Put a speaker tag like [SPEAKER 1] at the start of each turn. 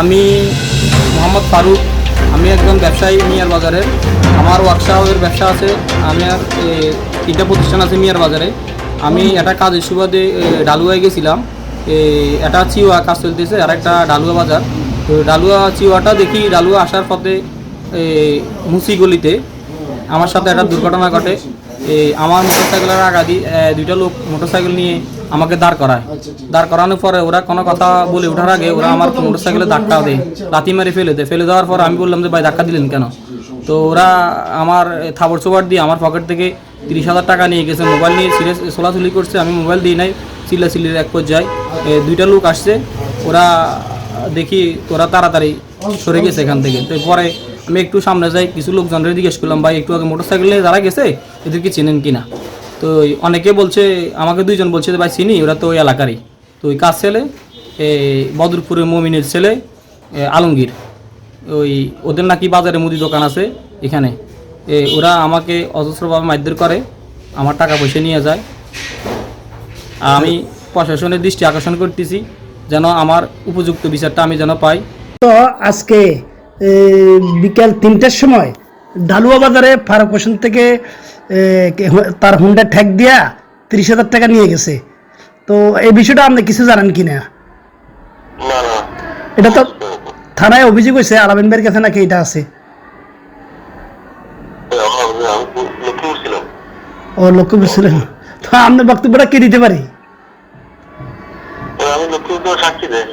[SPEAKER 1] আমি মোহাম্মদ ফারুক আমি একজন ব্যবসায়ী মিয়ার বাজারে। আমার ওয়ার্কশপের ব্যবসা আছে আমি আর তিনটা প্রতিষ্ঠান আছে মিয়ার বাজারে। আমি একটা কাজের সুবাদে ডালুয়ায় গেছিলাম। এ, একটা চিওয়া কাজ চলতেছে আর একটা ডালুয়া বাজার। তো ডালুয়া চিওয়াটা দেখি ডালুয়া আসার পথে মুসি গলিতে আমার সাথে একটা দুর্ঘটনা ঘটে। আমার মোটরসাইকেলের আগাদি দুইটা লোক মোটরসাইকেল নিয়ে আমাকে দাঁড় করায়। দাঁড় করানোর পরে ওরা কোনো কথা বলে ওঠার আগে ওরা আমার মোটরসাইকেলে ধাক্কা দেয় লাথি মেরে ফেলে দেয়। ফেলে দেওয়ার পর আমি বললাম যে ভাই ধাক্কা দিলেন কেন? তো ওরা আমার থাবর চোবার দিয়ে আমার পকেট থেকে তিরিশ হাজার টাকা নিয়ে গেছে। মোবাইল নিয়ে সিরিয়াস সোলাচুলি করছে আমি মোবাইল দিই নাই চিল্লা চিল্লির এক পর্যায়ে। এ, দুইটা লোক আসছে ওরা দেখি ওরা তাড়াতাড়ি সরে গেছে এখান থেকে। তো পরে আমি একটু সামনে যাই কিছু লোকজনের জিজ্ঞেস করলাম ভাই একটু আগে মোটরসাইকেল যারা গেছে এদেরকে চেনেন কিনা? তো অনেকে বলছে আমাকে দুইজন বলছে ভাই চিনি ওরা তো ওই এলাকারই। তো ওই কাজ ছেলে? বদরপুরের মমিনের ছেলে আলমগীর। ওই ওদের নাকি বাজারে মুদি দোকান আছে এখানে। এ, ওরা আমাকে অজস্রভাবে মারধর করে আমার টাকা পয়সা নিয়ে যায়। আমি প্রশাসনের দৃষ্টি আকর্ষণ করতেছি যেন আমার উপযুক্ত বিচারটা আমি যেন পাই।
[SPEAKER 2] তো আজকে বিকাল তিনটার সময় ডালুয়া বাজারে ফারুক হোসেন থেকে তার হুন্ডা ঠেক দিয়া তিরিশ হাজার টাকা নিয়ে গেছে। তো এই বিষয়টা আপনি কিছু জানেন কি না? এটা তো থানায় অভিযোগ হয়েছে আলামিন ভাইয়ের কাছে নাকি এটা আছে?
[SPEAKER 3] আমি লক্ষ্মীপুর
[SPEAKER 2] ও লক্ষ্য ছিলেন তো আপনার বক্তব্যটা কে দিতে পারি?
[SPEAKER 3] আমি লক্ষ্মীপুর সাক্ষী দেয়